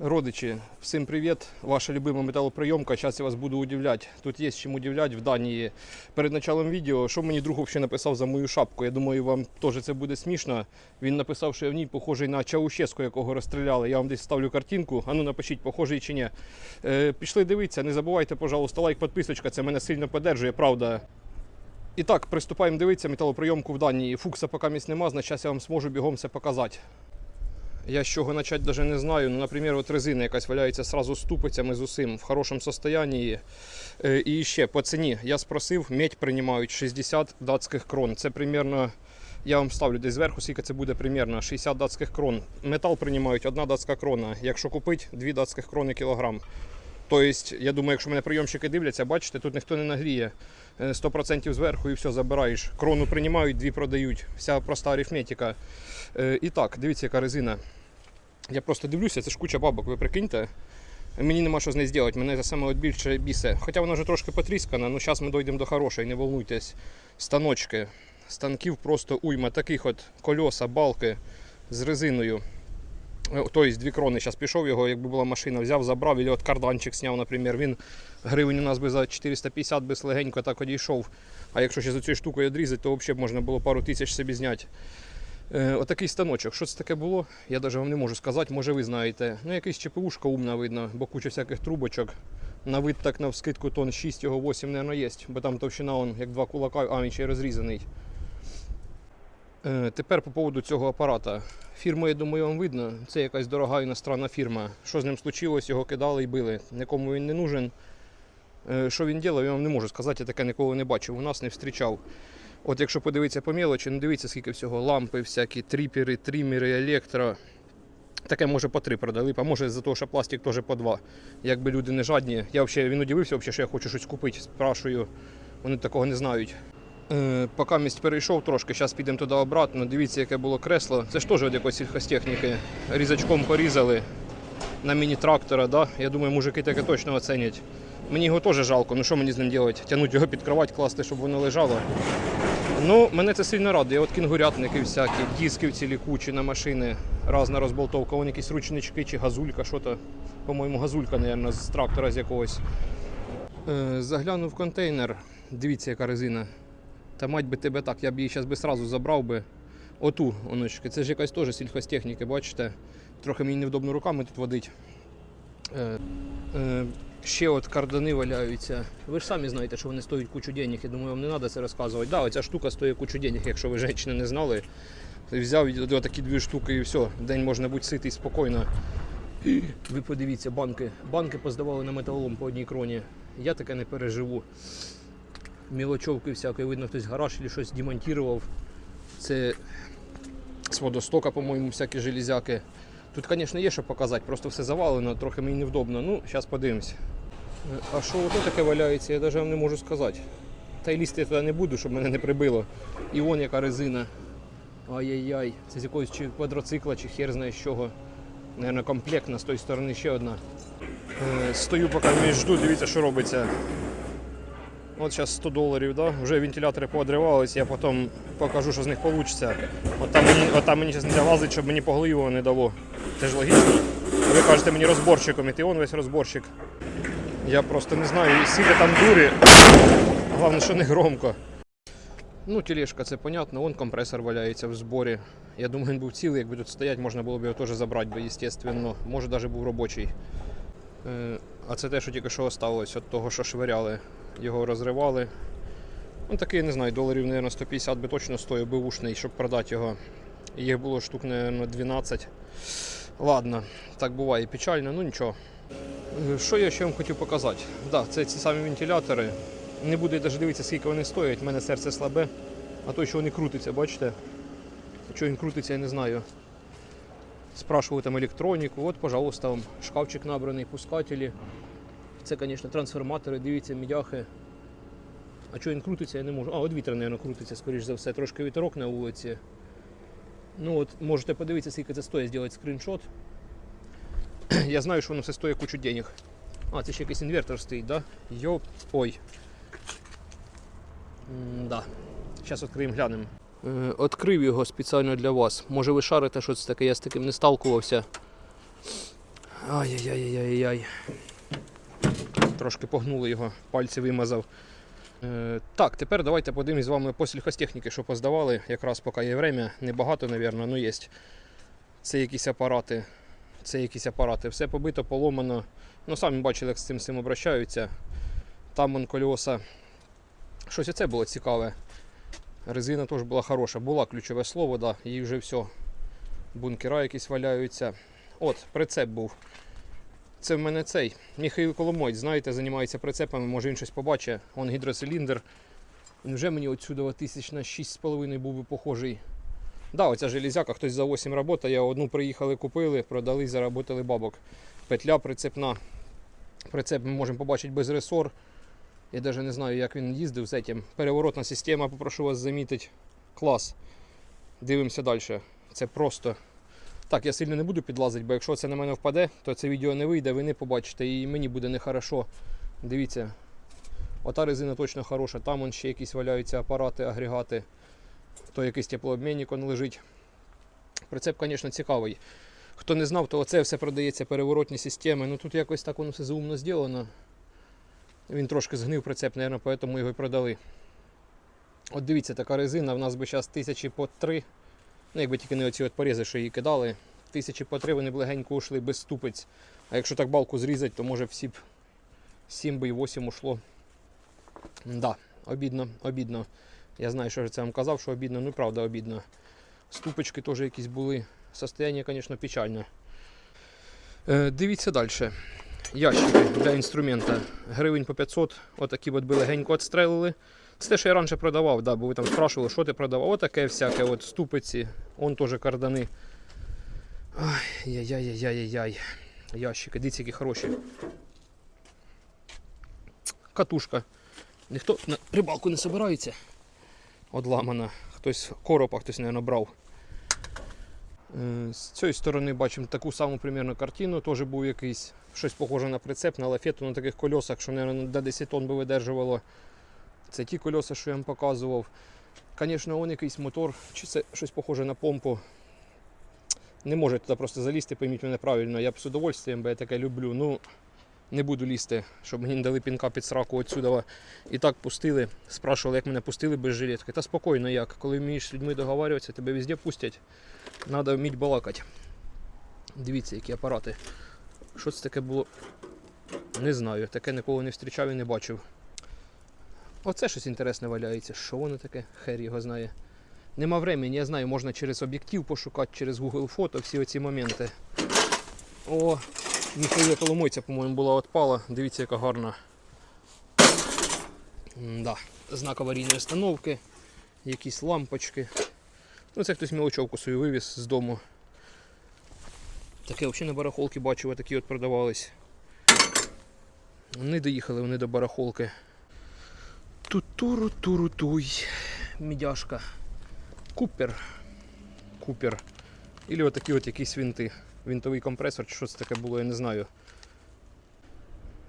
Родичі, всім привіт! Ваша любима металоприйомка. Зараз я вас буду удивляти. Тут є чим удивляти в Данії. Перед началом відео, що мені друг взагалі написав за мою шапку. Я думаю, вам теж це буде смішно. Він написав, що я в ній похожий на Чаушеску, якого розстріляли. Я вам десь ставлю картинку. А ну напишіть, похожий чи ні. Е, пішли дивитися. Не забувайте, пожалуйста, лайк, підписочка. Це мене сильно підтримує, правда. І так, приступаємо дивитися металоприйомку в Данії. Фукса поки місць нема, значить я вам зможу бігом все показати. Я з чого почати даже не знаю. Ну, наприклад, от резина якась валяється сразу з тупицями з усім в хорошому состоянии. Е, І ще по ціні. Я спросив, медь приймають 60 датських крон. Це примерно, я вам ставлю десь зверху, скільки це буде примерно 60 датських крон. Метал приймають одна датська крона. Якщо купити, 2 датських крони кілограм. Тобто, я думаю, якщо мене прийомщики дивляться, бачите, тут ніхто не нагріє. Е, 100% зверху і все забираєш. Крону приймають, дві продають. Вся проста арифметика. Е, І так, дивіться, яка резина. Я просто дивлюся, це ж куча бабок, ви прикиньте. Мені нема що з нею зробити, мене це саме от більше бісе. Хоча вона вже трошки потріскана, але зараз ми дійдемо до хорошої, не волнуйтесь. Станочки. Станків просто уйма. Таких от кольоса, балки з резиною. Тобто дві крони. Зараз пішов його, якби була машина, взяв, забрав, і от карданчик зняв, наприклад. Він гривень у нас би за 450 би легенько так одійшов. А якщо ще за цією штукою відрізати, то взагалі можна було пару тисяч собі зняти. Е, Отакий станочок. Що це таке було? Я навіть вам не можу сказати, може ви знаєте. Ну, якийсь ЧПУшка умна видно, бо куча всяких трубочок. На вид так на вскидку тон 6 його 8, мабуть, є, бо там товщина он, як два кулака, а він ще й розрізаний. Е, Тепер по поводу цього апарата. Фірму, я думаю, вам видно. Це якась дорога іностранна фірма. Що з ним случилось, його кидали і били. Нікому він не нужен. Е, Що він робив, я вам не можу сказати, я таке ніколи не бачив. У нас не зустрічав. От якщо подивитися по мелочі, ну дивіться, скільки всього. Лампи, всякі тріпери, трімери, електро. Таке може по три продали, а може за того, що пластик теж по два. Якби люди не жадні. Я взагалі він удивився, що я хочу щось купити. Спрашую, вони такого не знають. Е, поки місць перейшов трошки, зараз підемо туди обратно. Дивіться, яке було кресло. Це ж теж від якоїсь сільхозтехніки. Різачком порізали на міні-трактора. Да? Я думаю, мужики таке точно оцінять. Мені його теж жалко, ну що мені з ним робити? Тягнути його під кровать, класти, щоб воно лежало. Ну, мене це сильно радує. От кінгурятники всякі, диски цілі кучі на машини, разна розболтовка, вон якісь ручнички чи газулька, що то, по-моєму, газулька, мабуть, з трактора з якогось. Е, заглянув в контейнер. Дивіться, яка резина. Та мать би тебе так, я б її зараз би сразу забрав би. Оту, оночки. Це ж якась теж сільхозтехніка, бачите? Трохи мені невдобно руками тут водить. Е, е, ще от кардани валяються. Ви ж самі знаєте, що вони стоять кучу денег. Я думаю, вам не треба це розказувати. Да, оця штука стоїть кучу денег, якщо ви жінки не знали. Взяв такі дві штуки і все. День можна бути ситий спокійно. Ви подивіться, банки. Банки поздавали на металолом по одній кроні. Я таке не переживу. Мілочовки всякої, видно, хтось гараж чи щось демонтував. Це з водостока, по-моєму, всякі железяки. Тут, звісно, є що показати, просто все завалено, трохи мені невдобно. Ну, зараз подивимось. Е, А що ото таке валяється, я навіть не можу сказати. Та й лізти я туди не буду, щоб мене не прибило. І вон яка резина. Ай-яй-яй. Це з якогось чи квадроцикла, чи хер знає з чого. Наверно, комплектна, з тої сторони ще одна. Е, Стою поки між жду, дивіться, що робиться. От зараз 100 доларів, да? вже вентилятори поодривались, я потім покажу, що з них вийде. От там мені, от там мені зараз не лазить, щоб мені по не дало. Це ж логічно. Ви кажете мені розборщиком, і ти он весь розборщик. Я просто не знаю, скільки там дурі. Головне, що не громко. Ну, тележка, це понятно, вон компресор валяється в зборі. Я думаю, він був цілий, якби тут стоять, можна було б його теж забрати, би, естественно. Може, навіть був робочий. Е, А це те, що тільки що осталось від того, що швиряли. Його розривали. Ну, такий, не знаю, доларів, мабуть, 150 би точно стоїв би ушний, щоб продати його. Їх було штук, мабуть, 12. Ладно, так буває печально, ну нічого. Е, Що я ще вам хотів показати? Да, це ці самі вентилятори. Не буду я навіть дивитися, скільки вони стоять, в мене серце слабе. А то, що вони крутяться, бачите? Що він крутиться, я не знаю. Спрашиваю там електроніку. От, пожалуйста, вам шкафчик набраний, пускателі. Це, звісно, трансформатори, дивіться, мідяхи. А що він крутиться, я не можу. А, от вітер, мабуть, крутиться, скоріш за все. Трошки вітерок на вулиці. Ну от, можете подивитися, скільки це стоїть, зробити скріншот. Я знаю, що воно все стоїть кучу денег. А, це ще якийсь інвертор стоїть, да? Йоп. Ой. Да. Зараз відкриємо глянемо. Е, Відкрив його спеціально для вас. Може ви шарите, що це таке, я з таким не сталкувався. Ай-яй-яй-яй-яй. Трошки погнули його, пальці вимазав. Е, так, тепер давайте подивимось з вами по сільхозтехніки, що поздавали. Якраз поки є время. Небагато, мабуть, але є. Це якісь апарати. Це якісь апарати. Все побито, поломано. Ну, самі бачили, як з цим всім обращаються. Там вон кольоса. Щось оце було цікаве. Резина теж була хороша. Була ключове слово, да, їй вже все. Бункера якісь валяються. От, прицеп був. Це в мене цей. Михайло Коломойць, знаєте, займається прицепами, може він щось побачить. Он гідроциліндр. Він вже мені отсюди тисяч на 6,5 був би похожий. Да, оця железяка, хтось за 8 працює, одну приїхали, купили, продали, заработали бабок. Петля прицепна. Прицеп ми можемо побачити без ресор. Я навіть не знаю, як він їздив з цим. Переворотна система, попрошу вас замітити. Клас. Дивимося далі. Це просто. Так, я сильно не буду підлазити, бо якщо це на мене впаде, то це відео не вийде, ви не побачите і мені буде нехорошо. Дивіться, ота резина точно хороша, там вон ще якісь валяються апарати, агрегати, то якийсь теплообмінник он лежить. Прицеп, звісно, цікавий. Хто не знав, то оце все продається переворотні системи. Ну тут якось так воно все заумно зроблено. Він трошки згнив прицеп, мабуть, тому його і продали. От дивіться, така резина, в нас би зараз тисячі по три. Ну, якби тільки не оці от порізи, що її кидали. Тисячі по три вони б легенько ушли без ступиць. А якщо так балку зрізати, то може всі б 7 би і 8 ушло. Да, обідно, обідно. Я знаю, що це вам казав, що обідно, ну правда обідно. Ступочки теж якісь були. Состояние, звісно, печальне. Е, дивіться далі. Ящики для інструмента. Гривень по 500. Отакі от легенько відстрелили. Це те, що я раніше продавав, да, бо ви там спрашували, що ти продавав. Отаке всяке, от ступиці, он теж кардани. Ай, яй-яй-яй-яй-яй. Ящики, дивіться, які хороші. Катушка. Ніхто на рибалку не собирається. Одламана. Хтось коропа, хтось, мабуть, брав. Е, З цієї сторони бачимо таку саму примірно картину. Теж був якийсь щось похоже на прицеп, на лафету на таких колесах, що, мабуть, до 10 тонн би видержувало. Це ті колеса, що я вам показував. Звісно, он якийсь мотор, чи це щось похоже на помпу. Не може туди просто залізти, пойміть мене правильно. Я б з удовольствием, бо я таке люблю. Ну, не буду лізти, щоб мені не дали пінка під сраку отсюда. І так пустили. Спрашували, як мене пустили без жилетки. Та спокійно як. Коли вмієш з людьми договарюватися, тебе везде пустять. Треба вміти балакати. Дивіться, які апарати. Що це таке було? Не знаю. Таке ніколи не зустрічав і не бачив. Оце щось інтересне валяється. Що воно таке? Хер його знає. Нема времени, я знаю, можна через об'єктив пошукати, через Google фото, всі оці моменти. О, Михайло Коломойця, по-моєму, була отпала. Дивіться, яка гарна. Да. Знак аварійної установки, якісь лампочки. Ну, це хтось мілочовку свою вивіз з дому. Таке взагалі на барахолки бачив, такі от продавались. Не доїхали вони до барахолки. Тутуру-туру-туй. Мідяшка. Купер. Купер. Ілі отакі от якісь винти. Винтовий компресор, чи що це таке було, я не знаю.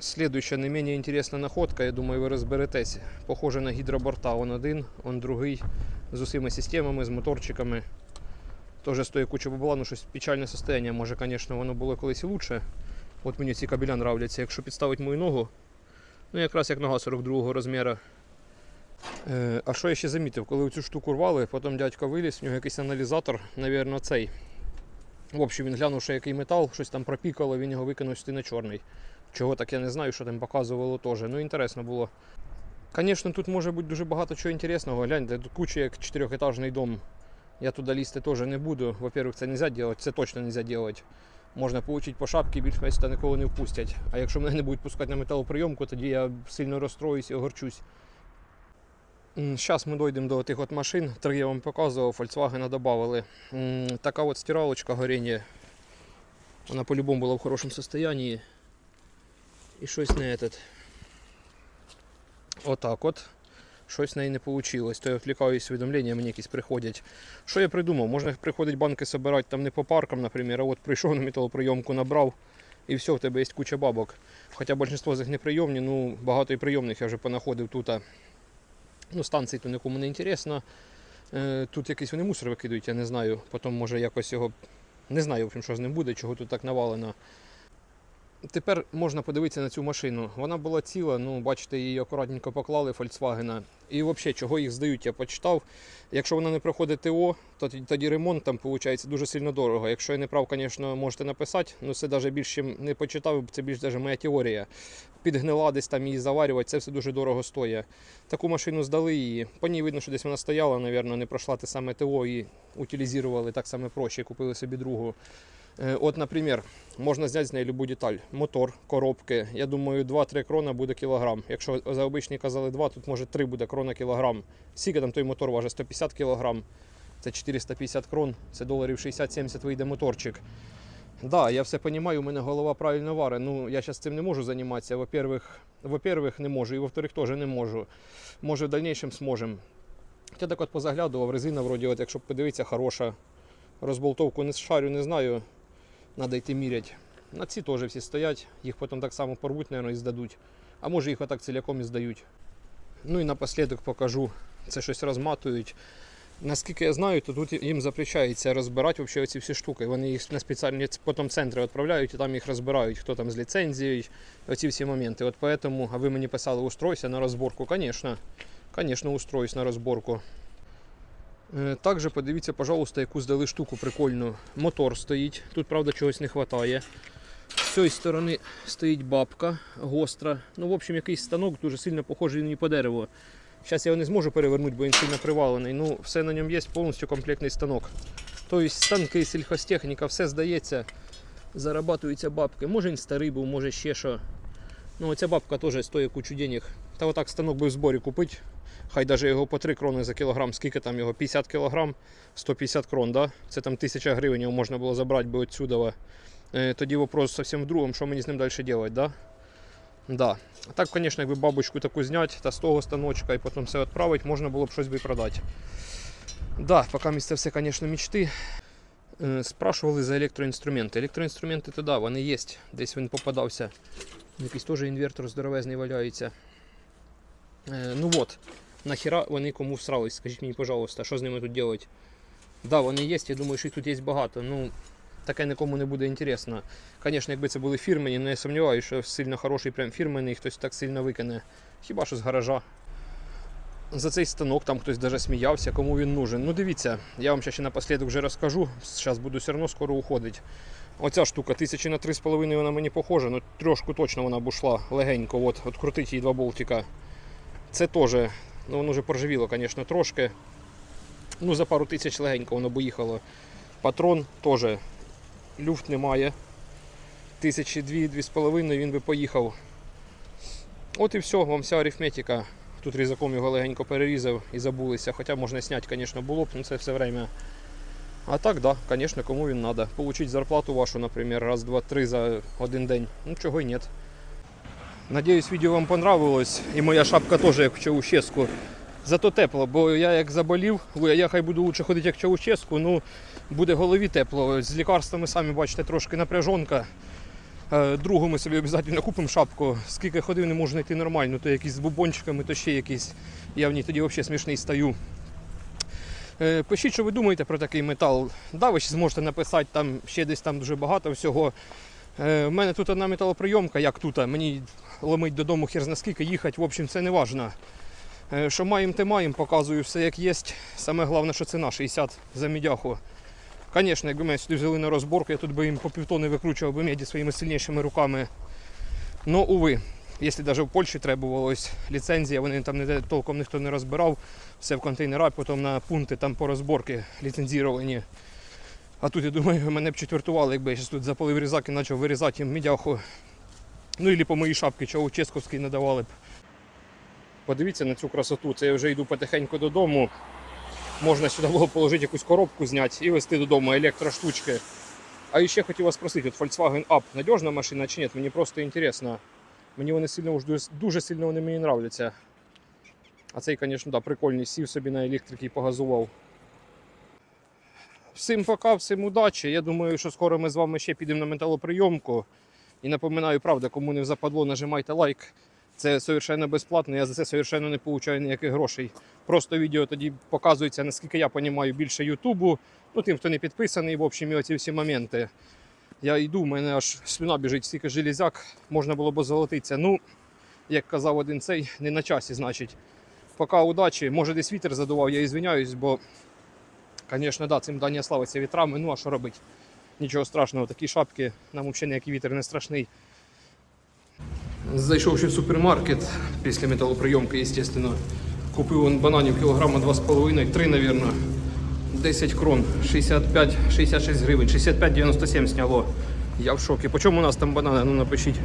Слідуюча не менш інтересна находка, я думаю, ви розберетесь. Похоже на гідроборта. Он один, он другий. З усіма системами, з моторчиками. Теж стоїть куча бабла, ну щось печальне состояние. Може, звісно, воно було колись лучше. От мені ці кабеля нравляться. Якщо підставити мою ногу, ну якраз як нога 42-го розміру. Е, а що я ще замітив? Коли цю штуку рвали, потім дядько виліз, в нього якийсь аналізатор, напевно, цей. В общем, він глянув, що який метал, щось там пропікало, він його викинув сюди на чорний. Чого так я не знаю, що там показувало теж. Ну, інтересно було. Звісно, тут може бути дуже багато чого інтересного. Гляньте, тут куча як чотирьохетажний дом. Я туди лізти теж не буду. Во-первых, це не можна робити, це точно не можна робити. Можна отримати по шапці, більш менш ніколи не впустять. А якщо мене не будуть пускати на металоприйомку, тоді я сильно розстроюсь і огорчусь. Зараз ми дійдемо до тих от машин. Три я вам показував, Volkswagen додавали. Така от стиралочка горіння. Вона по-любому була в хорошому стані. І щось не этот. Отак от. Щось в неї не вийшло. То я відвлікаюсь повідомлення, мені якісь приходять. Що я придумав? Можна приходить банки збирати там не по паркам, наприклад, а от прийшов на металоприйомку, набрав і все, в тебе є куча бабок. Хоча більшість з них неприйомні, ну багато і прийомних я вже понаходив тут. Ну, станції то нікому не інтересно. Е, Тут якийсь вони мусор викидують, я не знаю. Потім може якось його. Не знаю, в общем, що з ним буде, чого тут так навалено. Тепер можна подивитися на цю машину. Вона була ціла, ну бачите, її акуратненько поклали Volkswagen. І взагалі, чого їх здають, я почитав. Якщо вона не проходить ТО, то тоді- ремонт там виходить дуже сильно дорого. Якщо я не прав, звісно, можете написати. Ну це навіть більше не почитав, це більш навіть моя теорія. Підгнила десь там її заварювати, це все дуже дорого стоїть. Таку машину здали її. По ній видно, що десь вона стояла, мабуть, не пройшла те саме ТО і утилізували так само проще, купили собі другу. Е, От, наприклад, можна зняти з неї любу деталь. Мотор, коробки. Я думаю, 2-3 крона буде кілограм. Якщо за обичні казали 2, тут може 3 буде крона кілограм. Скільки там той мотор важить? 150 кілограм. Це 450 крон, це доларів 60-70 вийде моторчик. Да, я все розумію, у мене голова правильно варить. Ну, я зараз цим не можу займатися. Во-первых, во-первых, не можу, і во-вторых, теж не можу. Може, в дальнейшем зможемо. Я так от позаглядував, резина, вроді, от, якщо подивитися, хороша. Розболтовку не шарю, не знаю. Треба йти міряти. На ці теж всі стоять, їх потім так само порвуть, мабуть, і здадуть. А може їх отак ціляком і здають. Ну і напослідок покажу. Це щось розматують. Наскільки я знаю, то тут їм запрещається розбирати вообще оці всі штуки. Вони їх на спеціальні потім центри відправляють і там їх розбирають, хто там з ліцензією, оці всі моменти. От поэтому, а ви мені писали, устройся на розборку. Звісно, звісно, устроюсь на розборку. Е, Також подивіться, пожалуйста, яку здали штуку прикольну. Мотор стоїть. Тут, правда, чогось не вистачає. З цієї сторони стоїть бабка гостра. Ну, в общем, якийсь станок дуже сильно похожий мені по дереву. Зараз я його не зможу перевернути, бо він сильно привалений. Ну, все на ньому є повністю комплектний станок. Тобто станки, сільхозтехніка, все здається. Зарабатуються бабки. Може він старий був, може ще що. Ну, оця бабка теж стоїть кучу денег. Та отак станок би в зборі купити. Хай даже його по 3 крони за кілограм. Скільки там його? 50 кілограм, 150 крон, да? Це там 1000 гривень його можна було забрати би отсюда. Е, Тоді вопрос зовсім в другому, що мені з ним далі робити, да? Да. А так, звісно, якби бабочку таку зняти та з того станочка і потім все відправити, можна було б щось би продати. Да, поки місце все, звісно, мечти. Е, Спрашували за електроінструменти. Електроінструменти то да, вони є. Десь він попадався. Якийсь теж інвертор здоровезний валяється. Е, ну от, нахіра вони кому всрались, скажіть мені, пожалуйста, що з ними тут робити? Да, вони є, я думаю, що їх тут є багато. Ну, таке нікому не буде інтересно. Звісно, якби це були фірмені, але я сумніваюся, що сильно хороший прям фірменний хтось так сильно викине. Хіба що з гаража. За цей станок там хтось даже сміявся, кому він нужен. Ну дивіться, я вам ще напослідок вже розкажу. Зараз буду все одно скоро уходити. Оця штука тисячі на 3,5 вона мені похожа, ну трошку точно вона б ушла легенько. От, от крутить їй два болтика. Це теж, ну воно вже поржавіло, звісно, трошки. Ну, за пару тисяч легенько воно б їхало. Патрон теж люфт немає. Тисячі дві-дві з половиною він би поїхав. От і все, вам вся арифметика. Тут різаком його легенько перерізав і забулися. Хоча можна зняти, звісно, було б, ну це все время. А так, да, звісно, кому він треба. Получить зарплату вашу, наприклад, раз, два, три за один день. Ну чого й нет. Надіюсь, відео вам понравилось. І моя шапка теж як в Чаушеску. Зато тепло, бо я як заболів, я хай буду лучше ходити як в Чаушеску, ну буде голові тепло. З лікарствами самі бачите, трошки напряжонка. Е, Другу ми собі обов'язково купимо шапку. Скільки ходив, не можу знайти нормально, то якісь з бубончиками, то ще якісь. Я в ній тоді взагалі смішний стаю. Е, Пишіть, що ви думаєте про такий метал. Да, ви зможете написати там ще десь там дуже багато всього. Е, У мене тут одна металоприйомка, як тут. Мені ломить додому хер зна скільки їхати, в общем, це не важно. Е, Що маємо, те маємо, показую все як є. Саме головне, що ціна 60 за мідяху. Звісно, якби мене сюди взяли на розборку, я тут би їм по півтони викручував би меді своїми сильнішими руками. Ну, уви, якщо навіть в Польщі требувалась ліцензія, вони там толком ніхто не розбирав, все в контейнера, потім на пункти там по розборки ліцензіровані. А тут, я думаю, мене б четвертували, якби я зараз тут запалив різак і почав вирізати їм мідяху. Ну і по моїй шапці, чого Ческовський не давали б. Подивіться на цю красоту. Це я вже йду потихеньку додому. Можна сюди було положити якусь коробку зняти і везти додому електроштучки. А ще хотів вас спросити, от Volkswagen Up надіжна машина чи ні? Мені просто інтересно. Мені вони сильно дуже, сильно вони мені нравляться. А цей, звісно, да, прикольний, сів собі на електрики і погазував. Всім пока, всім удачі. Я думаю, що скоро ми з вами ще підемо на металоприйомку. І напоминаю, правда, кому не западло, нажимайте лайк. Це совершенно безплатно, я за це совершенно не получаю ніяких грошей. Просто відео тоді показується, наскільки я розумію, більше Ютубу. Ну, тим, хто не підписаний, в общем, і оці всі моменти. Я йду, в мене аж слюна біжить, стільки железяк, можна було б золотитися. Ну, як казав один цей, не на часі, значить. Поки удачі, може десь вітер задував, я і звиняюсь, бо, звісно, да, цим Данія славиться вітрами, ну а що робити? Нічого страшного, такі шапки, нам взагалі ніякий вітер не страшний. Зайшовши в супермаркет після металоприйомки, звісно, купив он бананів кілограма 2,5, 3, мабуть. 10 крон, 65-66 гривень, 65,97 сняло. Я в шокі. По чому у нас там банани? Ну напишіть.